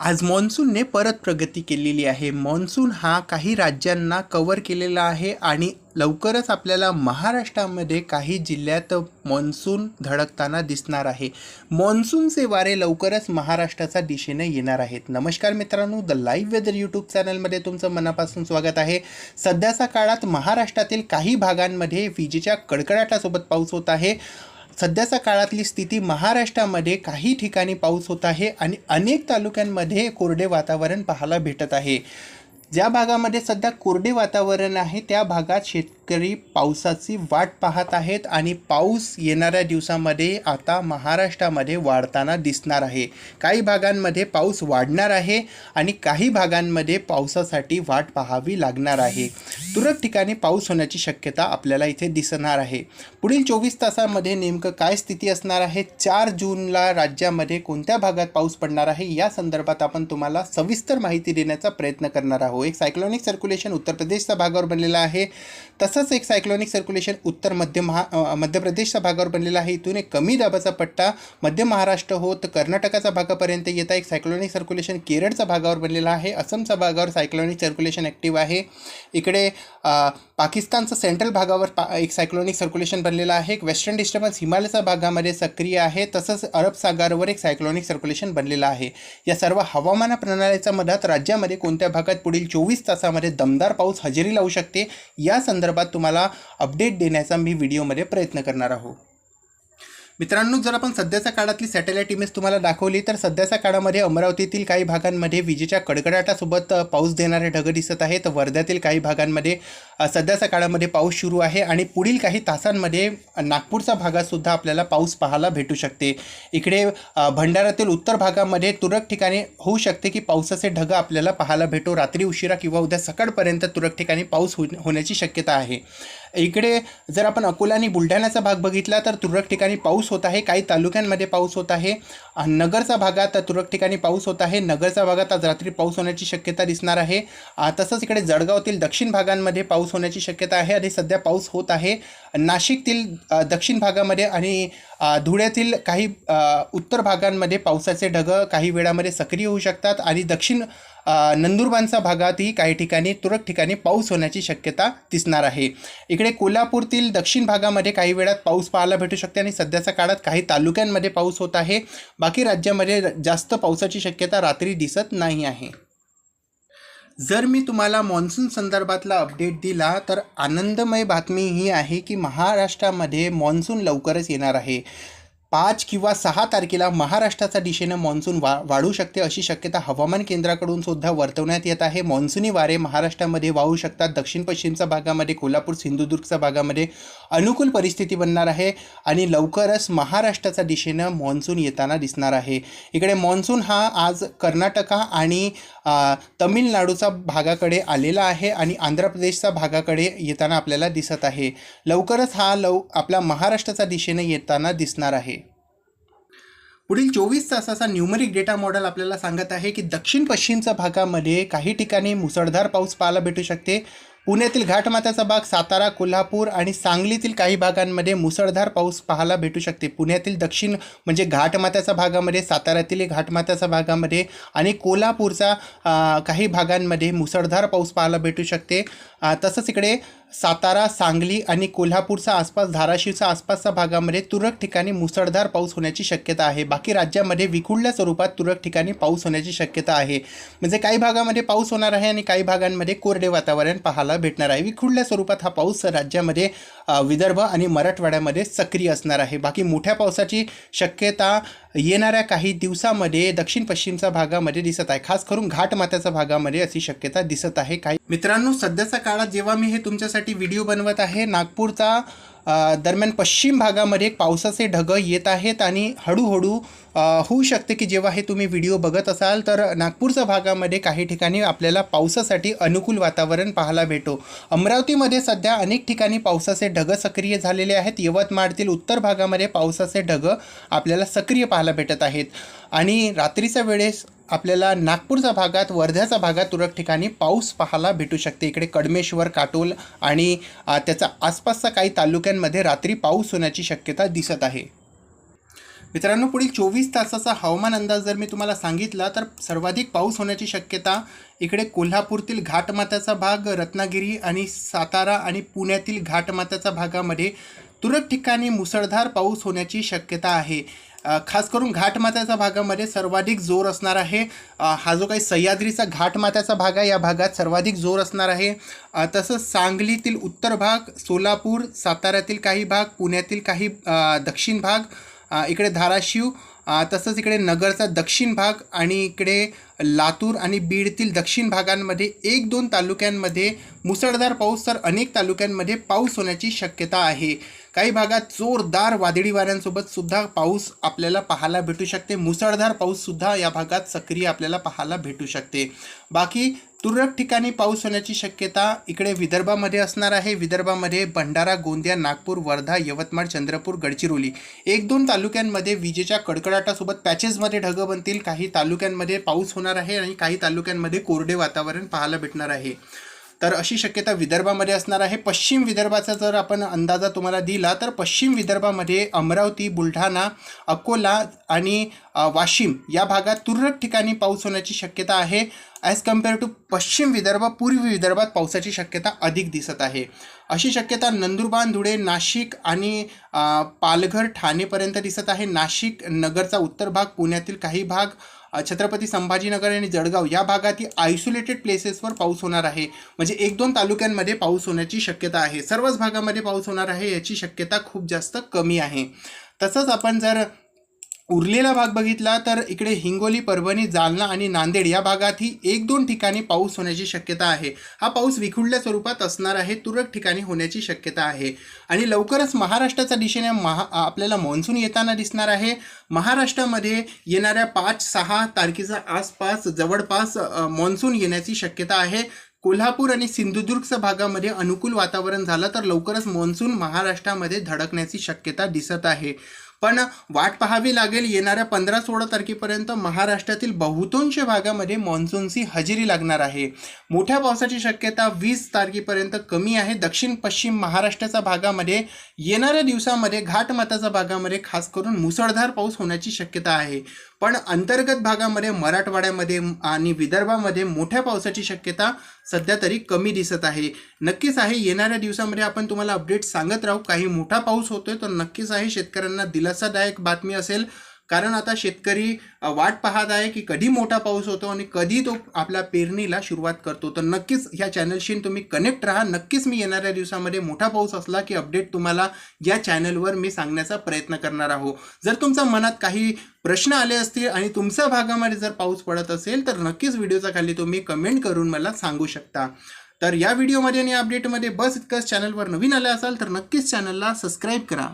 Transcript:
आज मान्सूनने परत प्रगती केलेली आहे. मान्सून हा काही राज्यांना कवर केलेला आहे आणि लवकरच आपल्याला महाराष्ट्रामध्ये काही जिल्ह्यात मान्सून धडकताना दिसणार आहे. मान्सूनचे वारे लवकरच महाराष्ट्राच्या दिशेने येणार आहेत. नमस्कार मित्रांनो द लाईव्ह वेदर यूट्यूब चॅनलमध्ये तुमचं मनापासून स्वागत आहे. सध्याच्या काळात महाराष्ट्रातील काही भागांमध्ये विजेच्या कडकडाटासोबत पाऊस होत आहे. सध्याच्या काळातली स्थिती महाराष्ट्रामध्ये काही ठिकाणी पाऊस होत आहे आणि अनेक तालुक्यांमध्ये कोरडे वातावरण पाहायला भेटत आहे. ज्या भागामध्ये सध्या कोरडे वातावरण आहे त्या भागात शेत शेतकरी पावसाची वाट पाहत आहेत आणि पाऊस येणाऱ्या दिवसामध्ये आता महाराष्ट्रामध्ये वाढताना दिसणार आहे. काही भागांमध्ये पाऊस वाढणार आहे आणि काही भागांमध्ये पावसासाठी वाट पाहावी लागणार आहे. तुरळक ठिकाणी पाऊस होण्याची शक्यता आपल्याला इथे दिसणार आहे. पुढील चोवीस तासामध्ये नेमकं काय स्थिती असणार आहे? चार जूनला राज्यामध्ये कोणत्या भागात पाऊस पडणार आहे? या संदर्भात आपण तुम्हाला सविस्तर माहिती देण्याचा प्रयत्न करणार आहोत. एक सायक्लॉनिक सर्क्युलेशन उत्तर प्रदेशच्या भागावर बनलेलं आहे. तसंच एक सायक्लॉनिक सर्क्युलेशन उत्तर मध्य महा मध्य प्रदेशच्या भागावर बनलेला आहे. इथून एक कमी दाबाचा पट्टा मध्य महाराष्ट्र होत कर्नाटकाच्या भागापर्यंत येता एक सायक्लॉनिक सर्क्युलेशन केरळच्या भागावर बनलेला आहे. असमच्या भागावर सायक्लॉनिक सर्क्युलेशन ॲक्टिव्ह आहे. इकडे पाकिस्तानचं सेंट्रल भागावर पा एक सायक्लॉनिक सर्क्युलेशन बनलेलं आहे. एक वेस्टर्न डिस्टर्बन्स हिमालयाच्या भागामध्ये सक्रिय आहे. तसंच अरब सागरवर एक सायक्लॉनिक सर्क्युलेशन बनलेलं आहे. या सर्व हवामान प्रणालीच्या मधात राज्यामध्ये कोणत्या भागात पुढील चोवीस तासामध्ये दमदार पाऊस हजेरी लावू शकते? या संदर्भात तुम्हाला अपडेट देण्याचा मी व्हिडिओमध्ये प्रयत्न करणार आहोत मित्रांनो जर आपण सध्याच्या काळातली सॅटेलाईट इमेज तुम्हाला दाखवली तर सध्याच्या काळामध्ये अमरावतीतील काही भागांमध्ये विजेच्या कडकडाटासोबत पाऊस देणारे ढग दिसत आहेत. वर्ध्यातील काही भागांमध्ये सध्याच्या काळामध्ये पाऊस सुरू आहे आणि पुढील काही तासांमध्ये नागपूरचा भागातसुद्धा आपल्याला पाऊस पाहायला भेटू शकते. इकडे भंडारातील उत्तर भागामध्ये तुरळक ठिकाणी होऊ शकते की पावसाचे ढग आपल्याला पाहायला भेटो. रात्री उशिरा किंवा उद्या सकाळपर्यंत तुरळक ठिकाणी पाऊस हो होण्याची शक्यता आहे. इकडे जर आपण अकोला आणि बुलढाण्याचा भाग बघितला तर तुरळक ठिकाणी पाऊस होत आहे. काही तालुक्यांमध्ये पाऊस होत आहे. नगरच्या भागात तुरळक ठिकाणी पाऊस होत आहे. नगरच्या भागात आज रात्री पाऊस होण्याची शक्यता दिसणार आहे. तसंच इकडे जळगावतील दक्षिण भागांमध्ये पाऊस होण्याची शक्यता आहे आणि सध्या पाऊस होत आहे. नाशिकतील दक्षिण भागामध्ये आणि धुळ्यातील काही उत्तर भागांमध्ये पावसाचे ढग काही वेळामध्ये सक्रिय होऊ शकतात आणि दक्षिण नंदुरबारचा भागातही काही ठिकाणी तुरळक ठिकाणी पाऊस होण्याची शक्यता दिसणार आहे. इकडे कोल्हापूरतील दक्षिण भागामध्ये काही वेळात पाऊस पाहायला भेटू शकते आणि सध्याच्या काळात काही तालुक्यांमध्ये पाऊस होत आहे. बाकी राज्यामध्ये जास्त पावसाची शक्यता रात्री दिसत नाही आहे. जर मी तुम्हाला मान्सून संदर्भातला अपडेट दिला तर आनंदमय बातमी ही आहे की महाराष्ट्रामध्ये मान्सून लवकरच येणार आहे. पाच किंवा सहा तारखेला महाराष्ट्राच्या दिशेनं मान्सून वा वाढू शकते अशी शक्यता हवामान केंद्राकडून सुद्धा वर्तवण्यात येत आहे. मान्सूनी वारे महाराष्ट्रामध्ये वाहू शकतात. दक्षिण पश्चिमच्या भागामध्ये कोल्हापूर सिंधुदुर्गच्या भागामध्ये अनुकूल परिस्थिती बनणार आहे आणि लवकरच महाराष्ट्राच्या दिशेनं मान्सून येताना दिसणार आहे. इकडे मान्सून हा आज कर्नाटका आणि तमिळनाडूचा भागाकडे आलेला आहे आणि आंध्र प्रदेशच्या भागाकडे येताना आपल्याला दिसत आहे. लवकरच हा लव आपला महाराष्ट्राच्या दिशेनं येताना दिसणार आहे. पुढील चोवीस तासाचा न्यूमरिक डेटा मॉडेल आपल्याला सांगत आहे की दक्षिण पश्चिमच्या भागामध्ये काही ठिकाणी मुसळधार पाऊस पाहायला भेटू शकते. पुण्यातील घाटमाथ्याचा भाग सातारा कोल्हापूर आणि सांगलीतील काही भागांमध्ये मुसळधार पाऊस पाहायला भेटू शकते. पुण्यातील दक्षिण म्हणजे घाटमाथ्याचा भागामध्ये साताऱ्यातील घाटमाथ्याच्या भागामध्ये आणि कोल्हापूरचा काही भागांमध्ये मुसळधार पाऊस पाहायला भेटू शकते. तसंच इकडे सातारा सांगली आणि कोल्हापूरचा आसपास धाराशिवच्या आसपासच्या भागामध्ये तुरळक ठिकाणी मुसळधार पाऊस होण्याची शक्यता आहे. बाकी राज्यामध्ये विखुरल्या स्वरूपात तुरळक ठिकाणी पाऊस होण्याची शक्यता आहे. म्हणजे काही भागामध्ये पाऊस होणार आहे आणि काही भागांमध्ये कोरडे वातावरण पाहायला भेटणार आहे. विखुरल्या स्वरूपात हा पाऊस राज्यामध्ये विदर्भ आणि मराठवाड्यामध्ये सक्रिय असणार आहे. बाकी मोठ्या पावसाची शक्यता येणाऱ्या काही दिवसामध्ये दक्षिण पश्चिमच्या भागामध्ये दिसत आहे. खास करून घाटमाथ्याच्या भागामध्ये अशी शक्यता दिसत आहे. काही मित्रांनो सध्याच्या काळात जेव्हा मी हे तुमच्यासाठी व्हिडिओ बनवत आहे नागपूरचा दरम्यान पश्चिम भागामध्ये पावसाचे ढग येत आहेत आणि हळूहळू होऊ शकते की जेव्हा हे तुम्ही व्हिडिओ बघत असाल तर नागपूरच्या भागामध्ये काही ठिकाणी आपल्याला पावसासाठी अनुकूल वातावरण पाहायला भेटो. अमरावतीमध्ये सध्या अनेक ठिकाणी पावसाचे ढग सक्रिय झालेले आहेत. यवतमाळतील उत्तर भागामध्ये पावसाचे ढग आपल्याला सक्रिय पाहायला भेटत आहेत. आणि रात्रीच्या वेळेस आपल्याला नागपूरच्या भागात वर्ध्याच्या भागात तुरळक ठिकाणी पाऊस पाहायला भेटू शकते. इकडे कडमेश्वर काटोल आणि त्याचा आसपासचा आसपासच्या काही तालुक्यांमध्ये रात्री पाऊस होण्याची शक्यता दिसत आहे. मित्रांनो पुढील चोवीस तासाचा हवामान अंदाज जर मी तुम्हाला सांगितला तर सर्वाधिक पाऊस होण्याची शक्यता इकडे कोल्हापूरतील घाटमाथ्याचा भाग रत्नागिरी आणि सातारा आणि पुण्यातील घाटमाथ्याचा भागामध्ये तुरळक ठिकाणी मुसळधार पाऊस होण्याची शक्यता आहे. खास करून घाटमाथ्याच्या भागामध्ये सर्वाधिक जोर असणार आहे. हा जो काही सह्याद्रीचा घाटमाथ्याचा भाग आहे या भागात सर्वाधिक जोर असणार आहे. तसंच सांगलीतील उत्तर भाग सोलापूर साताऱ्यातील काही भाग पुण्यातील काही दक्षिण भाग इकडे धाराशिव तसंच इकडे नगरचा दक्षिण भाग आणि इकडे लातूर आणि बीडतील दक्षिण भागांमध्ये एक दोन तालुक्यांमध्ये मुसळधार पाऊस तर अनेक तालुक्यांमध्ये पाऊस होण्याची शक्यता आहे. काही भागात जोरदार वादळी वाऱ्यांसोबत सुद्धा पाऊस आपल्याला पाहायला भेटू शकते. मुसळधार पाऊससुद्धा या भागात सक्रिय आपल्याला पाहायला भेटू शकते. बाकी तुरळक ठिकाणी पाऊस होण्याची शक्यता इकडे विदर्भामध्ये असणार आहे. विदर्भामध्ये भंडारा गोंदिया नागपूर वर्धा यवतमाळ चंद्रपूर गडचिरोली एक दोन तालुक्यांमध्ये विजेच्या कडकडाटासोबत पॅचेसमध्ये ढगं बनतील. काही तालुक्यांमध्ये पाऊस होणार आहे आणि काही तालुक्यांमध्ये कोरडे वातावरण पाहायला भेटणार आहे. तर अशी शक्यता विदर्भामध्ये असणार आहे. पश्चिम विदर्भाचा जर आपण अंदाजा तुम्हाला दिला तर पश्चिम विदर्भामध्ये अमरावती बुलढाणा अकोला आणि वाशिम या भागात तुरळक ठिकाणी पाऊस होण्याची शक्यता आहे. ॲज कंपेअर टू पश्चिम विदर्भ पूर्वी विदर्भात पावसाची शक्यता अधिक दिसत आहे. अशी शक्यता नंदुरबार धुळे नाशिक आणि पालघर ठाणेपर्यंत दिसत आहे. नाशिक नगरचा उत्तर भाग पुण्यातील काही भाग छत्रपती संभाजीनगर आणि जळगाव या भागातील आयसोलेटेड प्लेसेसवर पाऊस होणार आहे. म्हणजे एक दोन तालुक्यांमध्ये पाऊस होण्याची शक्यता आहे. सर्वच भागामध्ये पाऊस होणार आहे याची शक्यता खूप जास्त कमी आहे. तसंच आपण जर उरलेला भाग बघितला तर इकडे हिंगोली परभणी जालना आणि नांदेड या भागातही एक दोन ठिकाणी पाऊस होण्याची शक्यता आहे. हा पाऊस विखुडल्या स्वरूपात असणार आहे तुरळक ठिकाणी होण्याची शक्यता आहे. आणि लवकरच महाराष्ट्राच्या दिशेने महा आपल्याला मान्सून येताना दिसणार आहे. महाराष्ट्रामध्ये येणाऱ्या पाच सहा तारखेच्या आसपास जवळपास मान्सून येण्याची शक्यता आहे. कोल्हापूर आणि सिंधुदुर्गच्या भागामध्ये अनुकूल वातावरण झालं तर लवकरच मान्सून महाराष्ट्रामध्ये धडकण्याची शक्यता दिसत आहे. पण वाट पाहावी लागेल येणाऱ्या पंधरा सोळा तारखेपर्यंत महाराष्ट्रातील बहुतांश भागामध्ये मान्सूनची हजेरी लागणार आहे. मोठ्या पावसाची शक्यता वीस तारखेपर्यंत कमी आहे. दक्षिण पश्चिम महाराष्ट्राच्या भागामध्ये येणाऱ्या दिवसामध्ये घाटमाताच्या भागामध्ये खास करून मुसळधार पाऊस होण्याची शक्यता आहे. पण अंतर्गत भागामध्ये मराठवाड्यामध्ये आणि विदर्भामध्ये मोठ्या पावसाची शक्यता सध्या तरी कमी दिसत आहे. नक्कीच आहे येणाऱ्या दिवसामध्ये आपण तुम्हाला अपडेट सांगत राहू. काही मोठा पाऊस होतोय तर नक्कीच आहे शेतकऱ्यांना दिलासादायक बातमी असेल. कारण आता शेतकरी वाट पाहत आहे की कधी मोठा पाऊस होतो आणि कधी तो आपल्या पेरणीला सुरुवात करतो. तर नक्कीच ह्या चॅनलशी तुम्ही कनेक्ट राहा. नक्कीच मी येणाऱ्या दिवसामध्ये मोठा पाऊस असला की अपडेट तुम्हाला या चॅनलवर मी सांगण्याचा प्रयत्न करणार आहो. जर तुमच्या मनात काही प्रश्न आले असतील आणि तुमच्या भागामध्ये जर पाऊस पडत असेल तर नक्कीच व्हिडिओचा खाली तुम्ही कमेंट करून मला सांगू शकता. तर या व्हिडिओमध्ये आणि अपडेटमध्ये बस इतकंच. चॅनलवर नवीन आले असाल तर नक्कीच चॅनलला सबस्क्राईब करा.